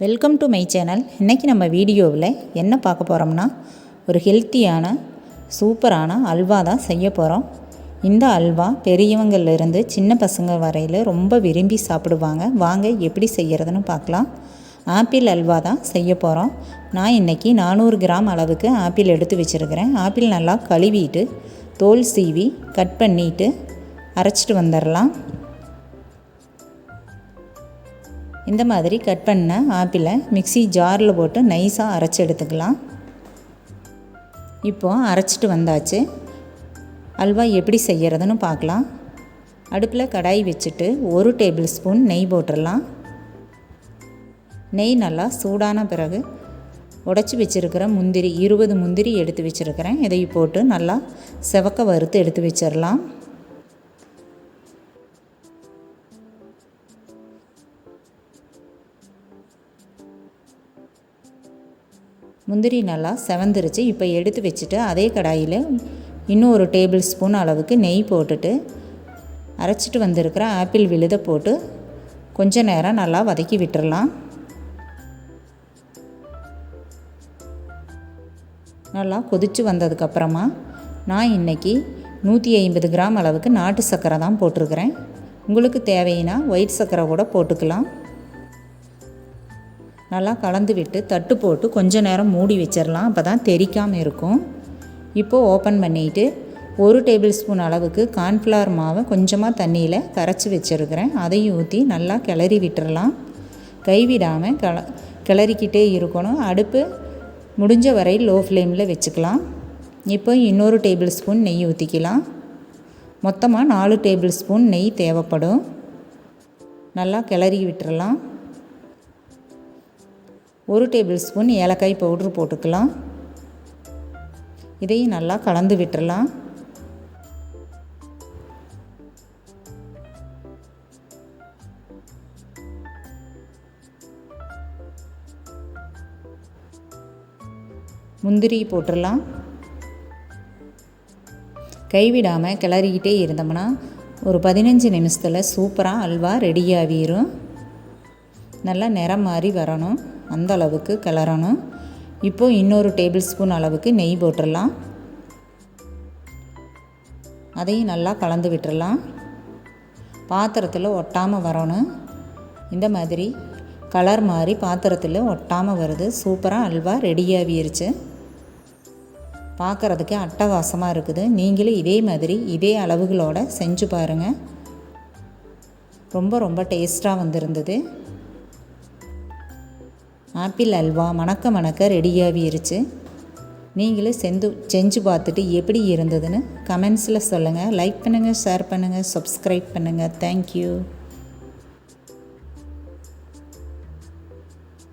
Welcome to my channel இன்றைக்கி நம்ம வீடியோவில் என்ன பார்க்க போகிறோம்னா ஒரு ஹெல்த்தியான சூப்பரான அல்வா தான் செய்ய போகிறோம் இந்த அல்வா பெரியவங்கள்லேருந்து சின்ன பசங்க வரையில் ரொம்ப விரும்பி சாப்பிடுவாங்க. வாங்க எப்படி செய்கிறதுன்னு பார்க்கலாம். ஆப்பிள் அல்வா தான் செய்ய போகிறோம் நான் இன்றைக்கி நானூறு கிராம் அளவுக்கு ஆப்பிள் எடுத்து வச்சுருக்கிறேன். ஆப்பிள் நல்லா கழுவிட்டு தோல் சீவி கட் பண்ணிவிட்டு அரைச்சிட்டு வந்துடலாம் இந்த மாதிரி கட் பண்ண ஆப்பிளை மிக்சி ஜாரில் போட்டு நைஸாக அரைச்சி எடுத்துக்கலாம். இப்போது அரைச்சிட்டு வந்தாச்சு. அல்வா எப்படி செய்கிறதுன்னு பார்க்கலாம். அடுப்பில் கடாய் வச்சுட்டு ஒரு டேபிள் ஸ்பூன் நெய் போட்டுடலாம். நெய் நல்லா சூடான பிறகு உடச்சி வச்சுருக்கிற முந்திரி இருபது முந்திரி எடுத்து வச்சுருக்கிறேன். இதை போட்டு நல்லா செவக்க வறுத்து எடுத்து வச்சிடலாம். முந்திரி நல்லா செவந்துருச்சு. இப்போ எடுத்து வச்சுட்டு அதே கடாயில் இன்னும் ஒரு டேபிள் ஸ்பூன் அளவுக்கு நெய் போட்டுட்டு அரைச்சிட்டு வந்திருக்கிற ஆப்பிள் விழுதை போட்டு கொஞ்ச நேரம் நல்லா வதக்கி விட்டுறலாம். நல்லா கொதித்து வந்ததுக்கப்புறமா நான் இன்றைக்கி நூற்றி ஐம்பது கிராம் அளவுக்கு நாட்டு சர்க்கரை தான் போட்டிருக்கிறேன். உங்களுக்கு தேவைன்னா ஒயிட் சர்க்கரை கூட போட்டுக்கலாம். நல்லா கலந்து விட்டு தட்டு போட்டு கொஞ்ச நேரம் மூடி வச்சிடலாம் அப்போ தான் தெரிக்காமல் இருக்கும். இப்போது ஓப்பன் பண்ணிவிட்டு ஒரு டேபிள் ஸ்பூன் அளவுக்கு கார்ன்ஃப்ளவர் மாவை கொஞ்சமாக தண்ணியில் கரைச்சி வச்சுருக்கிறேன். அதையும் ஊற்றி நல்லா கிளறி விட்டுறலாம். கைவிடாமல் கிள கிளறிக்கிட்டே இருக்கணும். அடுப்பு முடிஞ்ச வரை லோ ஃப்ளேமில் வச்சுக்கலாம். இப்போ இன்னொரு டேபிள் ஸ்பூன் நெய் ஊற்றிக்கலாம் மொத்தமாக நாலு டேபிள் ஸ்பூன் நெய் தேவைப்படும். நல்லா கிளறி விட்டுறலாம். ஒரு டேபிள் ஸ்பூன் ஏலக்காய் பவுட்ரு போட்டுக்கலாம். இதையும் நல்லா கலந்து விட்டுடலாம் முந்திரி போட்டுடலாம் கைவிடாமல் கிளறிக்கிட்டே இருந்தோம்னா ஒரு பதினஞ்சு நிமிஷத்தில் சூப்பராக அல்வா ரெடியாகிரும் நல்லா நிறம் மாதிரி வரணும். அந்த அளவுக்கு கிளறணும் இப்போது இன்னொரு டேபிள் ஸ்பூன் அளவுக்கு நெய் போட்டுடலாம். அதையும் நல்லா கலந்து விட்டுடலாம். பாத்திரத்தில் ஒட்டாமல் வரணும். இந்த மாதிரி கலர் மாதிரி பாத்திரத்தில் ஒட்டாமல் வருது. சூப்பராக அல்வா ரெடியாகிருச்சு பார்க்குறதுக்கு அட்டகாசமாக இருக்குது. நீங்களும் இதே மாதிரி இதே அளவுகளோடு செஞ்சு பாருங்கள் ரொம்ப ரொம்ப டேஸ்ட்டாக வந்திருந்தது. ஆப்பிள் அல்வா மணக்க மணக்க ரெடியாகிருச்சு நீங்களும் செஞ்சு செஞ்சு பார்த்துட்டு எப்படி இருந்ததுன்னு கமெண்ட்ஸில் சொல்லுங்கள் லைக் பண்ணுங்கள் ஷேர் பண்ணுங்கள் சப்ஸ்கிரைப் பண்ணுங்கள் தேங்க்யூ